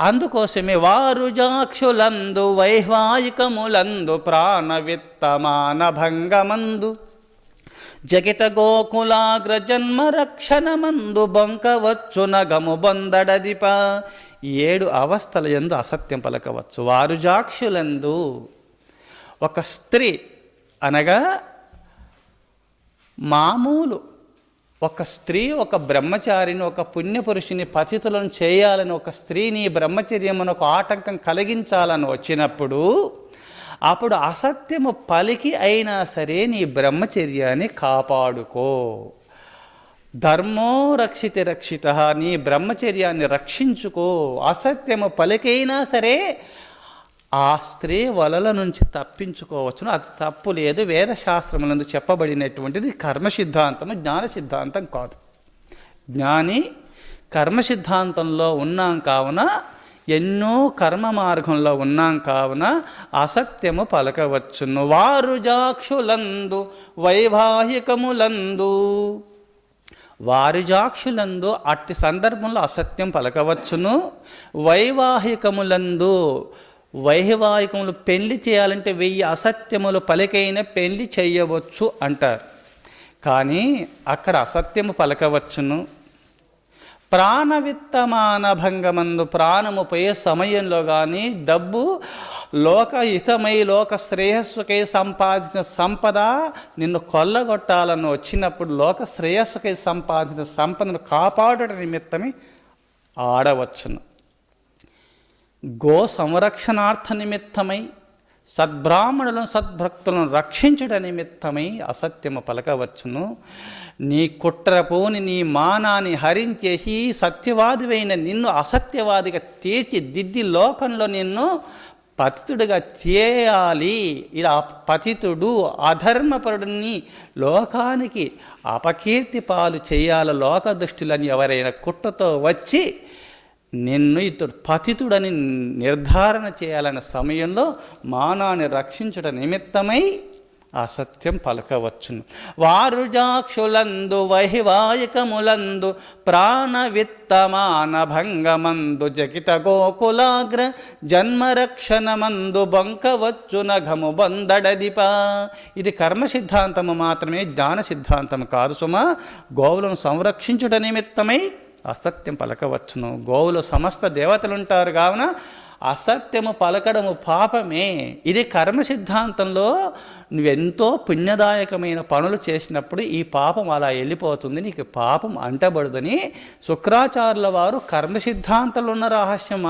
అందుకోసమే వారు జాక్షులందు వైవాహికములందు ప్రాణవిత్తమాన భంగమందు జగిత గోకులాగ్ర జన్మ రక్షణమందు బొంకవచ్చు నగము బొందడదిప. ఏడు అవస్థల ఎందు అసత్యం పలకవచ్చు. వారు జాక్షులందు ఒక స్త్రీ అనగా మామూలు ఒక స్త్రీ ఒక బ్రహ్మచారిని ఒక పుణ్యపురుషుని పతితులను చేయాలని ఒక స్త్రీని ఒక ఆటంకం కలిగించాలని వచ్చినప్పుడు అప్పుడు అసత్యము పలికి అయినా సరే నీ బ్రహ్మచర్యాన్ని కాపాడుకో. ధర్మో రక్షిత రక్షిత నీ బ్రహ్మచర్యాన్ని రక్షించుకో. అసత్యము పలికైనా సరే ఆ స్త్రీ వలల నుంచి తప్పించుకోవచ్చును. అది తప్పు లేదు. వేదశాస్త్రములందు చెప్పబడినటువంటిది కర్మ సిద్ధాంతము జ్ఞాన సిద్ధాంతం కాదు. జ్ఞాని కర్మ సిద్ధాంతంలో ఉన్నాం కావున ఎన్నో కర్మ మార్గంలో ఉన్నాం కావున అసత్యము పలకవచ్చును. వారు జాక్షులందు వైవాహికములందు. వారి జాక్షులందు అట్టి సందర్భంలో అసత్యం పలకవచ్చును. వైవాహికములందు వైవాహికములు పెళ్ళి చేయాలంటే వెయ్యి అసత్యములు పలికైన పెళ్ళి చేయవచ్చు అంటారు. కానీ అక్కడ అసత్యము పలకవచ్చును. ప్రాణవిత్తమాన భంగమందు ప్రాణము పోయే సమయంలో కానీ డబ్బు లోక హితమై లోక శ్రేయస్సుకై సంపాదించిన సంపద నిన్ను కొల్లగొట్టాలని వచ్చినప్పుడు లోక శ్రేయస్సుకై సంపాదించిన సంపదను కాపాడట నిమిత్తమే ఆడవచ్చును. గో సంరక్షణార్థ నిమిత్తమై సద్బ్రాహ్మణులను సద్భక్తులను రక్షించుట నిమిత్తమై అసత్యము పలకవచ్చును. నీ కుట్రపోని నీ మానాన్ని హరించేసి సత్యవాదివైన నిన్ను అసత్యవాదిగా తీర్చిదిద్ది లోకంలో నిన్ను పతితుడిగా చేయాలి. ఇలా పతితుడు అధర్మపరుడిని లోకానికి అపకీర్తి పాలు చేయాల లోక దృష్టిలని ఎవరైనా కుట్రతో వచ్చి నిన్ను ఇతడు పతితుడని నిర్ధారణ చేయాలన్న సమయంలో మానాన్ని రక్షించుట నిమిత్తమై అసత్యం పలకవచ్చును. వారు జాక్షులందు ప్రాణవిత్తమాన భంగమందు జగిత గోకులాగ్ర జన్మరక్షణమందు బొంకవచ్చు నఘము బందడదిప. ఇది కర్మ సిద్ధాంతము మాత్రమే జ్ఞాన సిద్ధాంతము కాదు సుమ. గోవులను సంరక్షించుట నిమిత్తమై అసత్యం పలకవచ్చును. గోవులు సమస్త దేవతలుంటారు కావున అసత్యము పలకడము పాపమే. ఇది కర్మ సిద్ధాంతంలో నువ్వెంతో పుణ్యదాయకమైన పనులు చేసినప్పుడు ఈ పాపం అలా వెళ్ళిపోతుంది. నీకు పాపం అంటబడదని శుక్రాచార్యుల వారు కర్మ సిద్ధాంతంలో ఉన్న రహస్యం